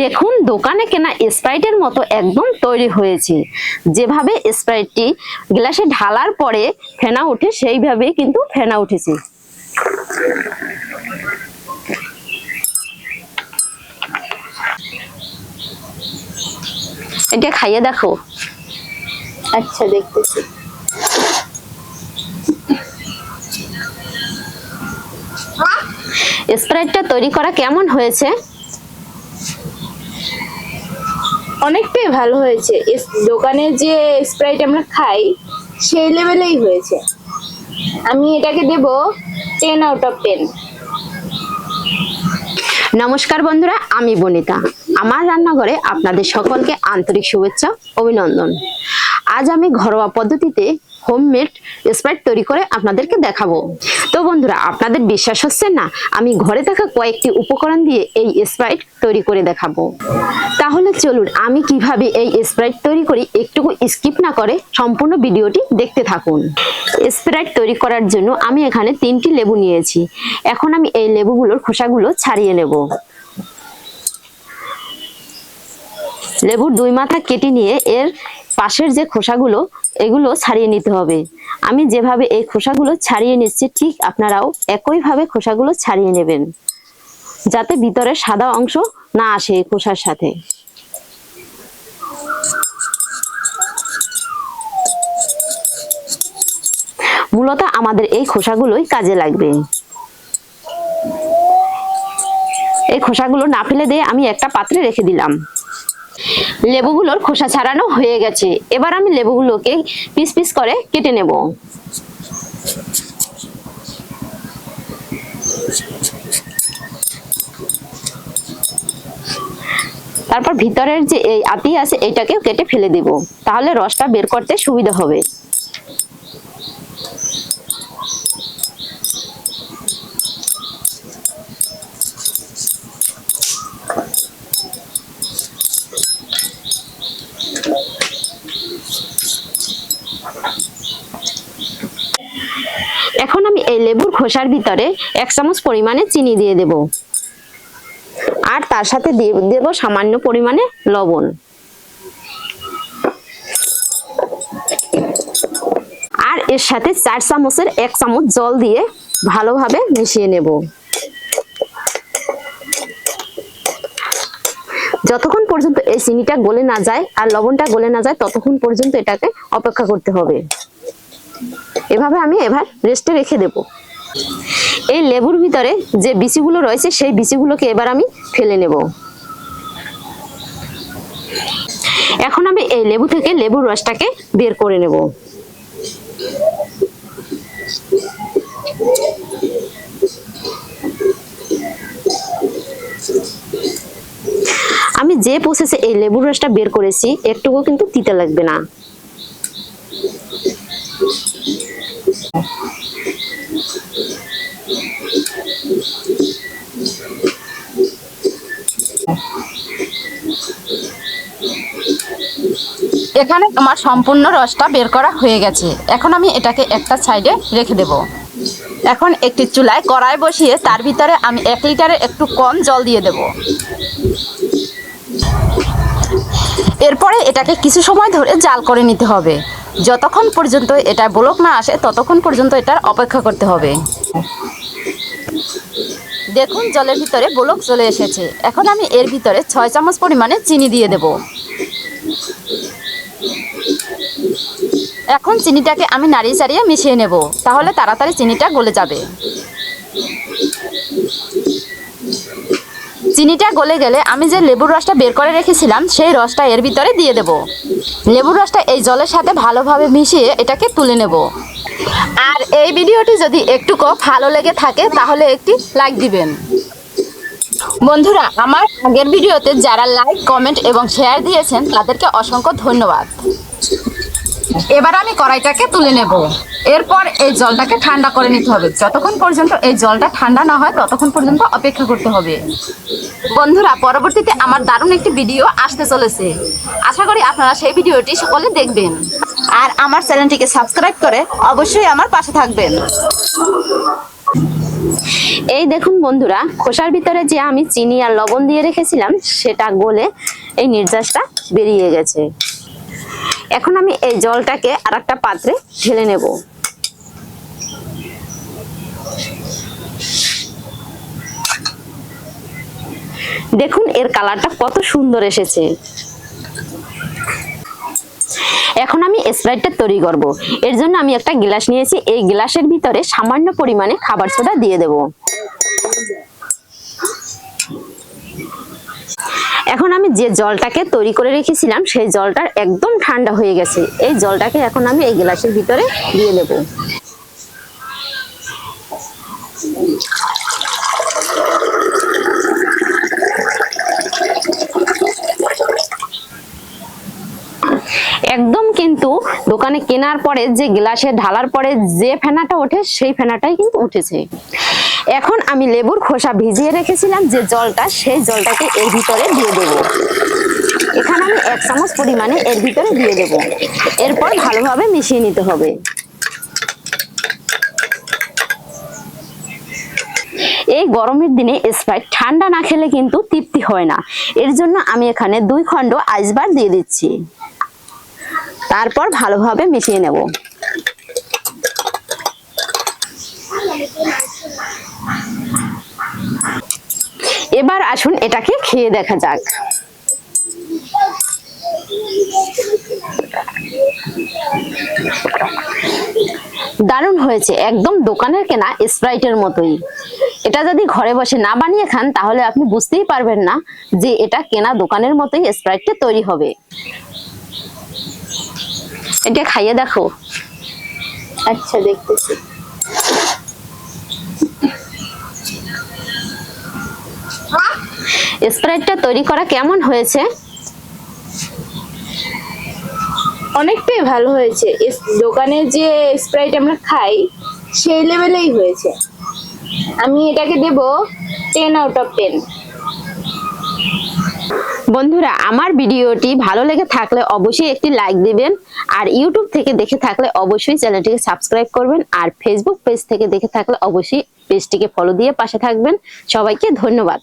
দেখুন দোকানে কেনা স্প্রাইটের মতো একদম তৈরি হয়েছে। যেভাবে স্প্রাইটটি গ্লাসে ঢালার পরে ফেনা ওঠে সেইভাবেই কিন্তু ফেনা উঠেছে। এটা খাইয়ে দেখো। আচ্ছা দেখতেছি। স্প্রাইটটা তৈরি করা কেমন হয়েছে? অনেকটাই ভালো হয়েছে। দোকানে যে স্প্রাইট আমরা খাই, সেই লেভেলেই হয়েছে। আমি এটাকে দেব টেন আউট অফ টেন নমস্কার বন্ধুরা, আমি বনিতা। আমার রান্নাঘরে আপনাদের সকলকে আন্তরিক শুভেচ্ছা, অভিনন্দন। আজ আমি ঘরোয়া পদ্ধতিতে হোমমেড স্প্রাইট তৈরি করে আপনাদেরকে দেখাবো। তো বন্ধুরা, আপনাদের বিশ্বাস হচ্ছে না? আমি ঘরে থাকা কয়েকটি উপকরণ দিয়ে এই স্প্রাইট তৈরি করে দেখাবো। তাহলে চলুন, আমি কীভাবে এই স্প্রাইট তৈরি করি একটুকু স্কিপ না করে সম্পূর্ণ ভিডিওটি দেখতে থাকুন। স্প্রাইট তৈরি করার জন্য আমি এখানে তিনটি লেবু নিয়েছি। এখন আমি এই লেবুগুলোর খোসাগুলো ছাড়িয়ে নেব। লেবুর দুই মাথা কেটে নিয়ে এর পাশের যে খোসাগুলো, এগুলো ছাড়িয়ে নিতে হবে। আমি যেভাবে এই খোসাগুলো ছাড়িয়ে নিচ্ছি, ঠিক আপনারাও একইভাবে খোসাগুলো ছাড়িয়ে নেবেন। যাতে ভিতরে সাদা অংশ না আসে খোসার সাথে। মূলত আমাদের এই খোসাগুলোই কাজে লাগবে। এই খোসাগুলো না ফেলে দিয়ে আমি একটা পাত্রে রেখে দিলাম। লেবুগুলোর খোসা ছাড়ানো হয়ে গেছে। এবার আমি লেবুগুলোকে পিস পিস করে কেটে নেব। তারপর ভিতরের যে এই আপি আছে, এটাকেও কেটে ফেলে দেব। তাহলে রসটা বের করতে সুবিধা হবে এখন আমি এই লেবুর খোসার ভিতরে এক চামচ পরিমাণে চিনি দিয়ে দেব। আর তার সাথে দিয়ে দেব সামান্য পরিমাণে লবণ। আর এর সাথে চার চামচের এক চামচ জল দিয়ে ভালোভাবে মিশিয়ে নেব। যতক্ষণ পর্যন্ত এই চিনিটা গলে না যায় আর লবণটা গলে না যায়, ততক্ষণ পর্যন্ত এটাকে অপেক্ষা করতে হবে। এভাবে আমি এবার রেস্টে রেখে দেব। এই লেবুর ভিতরে যে বিচিগুলো রয়েছে, সেই বিচিগুলোকে এবার আমি ফেলে নেব। এখন আমি এই লেবু থেকে লেবুর রসটাকে বের করে নেব। আমি যে প্রসেসে এই লেবুর রসটা বের করেছি একটুকু কিন্তু তিতে লাগবে না। এখানে আমার সম্পূর্ণ রসটা বের করা হয়ে গেছে। এখন আমি এটাকে একটা সাইডে রেখে দেব। এখন একটি চুলায় কড়াই বসিয়ে তার ভিতরে আমি এক লিটারে একটু কম জল দিয়ে দেব। এরপরে এটাকে কিছু সময় ধরে জাল করে নিতে হবে। যতক্ষণ পর্যন্ত এটা ব্লক না আসে, ততক্ষণ পর্যন্ত এটার অপেক্ষা করতে হবে। দেখুন, জলের ভিতরে ব্লক চলে এসেছে। এখন আমি এর ভিতরে ছয় চামচ পরিমাণে চিনি দিয়ে দেবো। এখন চিনিটাকে আমি নাড়িয়ে চাড়িয়ে মিশিয়ে নেব, তাহলে তাড়াতাড়ি চিনিটা গলে যাবে। চিনিটা গলে গেলে আমি যে লেবুর রসটা বের করে রেখেছিলাম, সেই রসটা এর ভিতরে দিয়ে দেব। লেবুর রসটা এই জলের সাথে ভালোভাবে মিশিয়ে এটাকে তুলে নেব। আর এই ভিডিওটি যদি একটুকু ভালো লেগে থাকে, তাহলে একটি লাইক দিবেন। বন্ধুরা, আমার আগের ভিডিওতে যারা লাইক, কমেন্ট এবং শেয়ার দিয়েছেন, তাদেরকে অসংখ্য ধন্যবাদ। এবার আমি কড়াইটাকে তুলে নেব। এরপর এই জলটাকে ঠান্ডা করে নিতে হবে। যতক্ষণ পর্যন্ত এই জলটা ঠান্ডা না হয়, ততক্ষণ পর্যন্ত অপেক্ষা করতে হবে। বন্ধুরা, পরবর্তীতে আমার দারুণ একটি ভিডিও আসতে চলেছে। আশা করি আপনারা সেই ভিডিওটি সকলে দেখবেন। আর আমার চ্যানেলটিকে সাবস্ক্রাইব করে অবশ্যই আমার পাশে থাকবেন। এই দেখুন বন্ধুরা, খোসার ভিতরে যে আমি চিনি আর লবণ দিয়ে রেখেছিলাম, সেটা গলে এই নির্যাসটা বেরিয়ে গেছে। এখন আমি এই জলটাকে আর একটা পাত্রে ঢেলে নেব। দেখুন, এর কালারটা কত সুন্দর এসেছে। এখন আমি স্প্রাইটটা তৈরি করব। এর জন্য আমি একটা গ্লাস নিয়েছি। এই গ্লাসের ভিতরে সামান্য পরিমাণে খাবার সোডা দিয়ে দেব। এখন আমি যে জলটাকে তৈরি করে রেখেছিলাম, সেই জলটা একদম ঠান্ডা হয়ে গেছে। এই জলটাকে এখন আমি এই গ্লাসের ভিতরে দিয়ে দেব। একদম দোকানে কেনার পরে যে গ্লাসে ঢালার পরে যে ফেনাটা ওঠে, সেই ফেনাটাই কিন্তু উঠেছে। এখন আমি লেবুর খোসা ভিজিয়ে রেখেছিলাম, যে জলটা, সেই জলটাকে এর ভিতরে দিয়ে দেব। এখানে আমি এক চামচ পরিমাণে এর ভিতরে দিয়ে দেব। এরপর ভালোভাবে মিশিয়ে নিতে হবে। এই গরমের দিনে স্প্রাইট ঠান্ডা না খেলে কিন্তু তৃপ্তি হয় না। এর জন্য আমি এখানে দুই খণ্ড আইসবার দিয়ে দিচ্ছি। তারপর ভালোভাবে মিশিয়ে নেব। এবার আসুন এটাকে খেয়ে দেখা যাক। দারুণ হয়েছে, একদম দোকানের কেনা স্প্রাইটের মতোই। এটা যদি ঘরে বসে না বানিয়ে খান, তাহলে আপনি বুঝতেই পারবেন না যে এটা কেনা দোকানের মতোই স্প্রাইটটা তৈরি হবে। এটা খাইয়ে দেখো। আচ্ছা দেখতেছি। স্প্রাইটটা তৈরি করা কেমন হয়েছে? অনেকটাই ভালো হয়েছে। দোকানে যে স্প্রাইট আমরা খাই সেই লেভেলেই হয়েছে। আমি এটাকে দেব টেন আউট অফ টেন বন্ধুরা, আমার ভিডিওটি ভালো লেগে থাকলে অবশ্যই একটি লাইক দিবেন আর ইউটিউব থেকে দেখে থাকলে অবশ্যই চ্যানেলটিকে সাবস্ক্রাইব করবেন আর ফেসবুক পেজ থেকে দেখে থাকলে অবশ্যই পেজটিকে ফলো দিয়ে পাশে থাকবেন। সবাইকে ধন্যবাদ।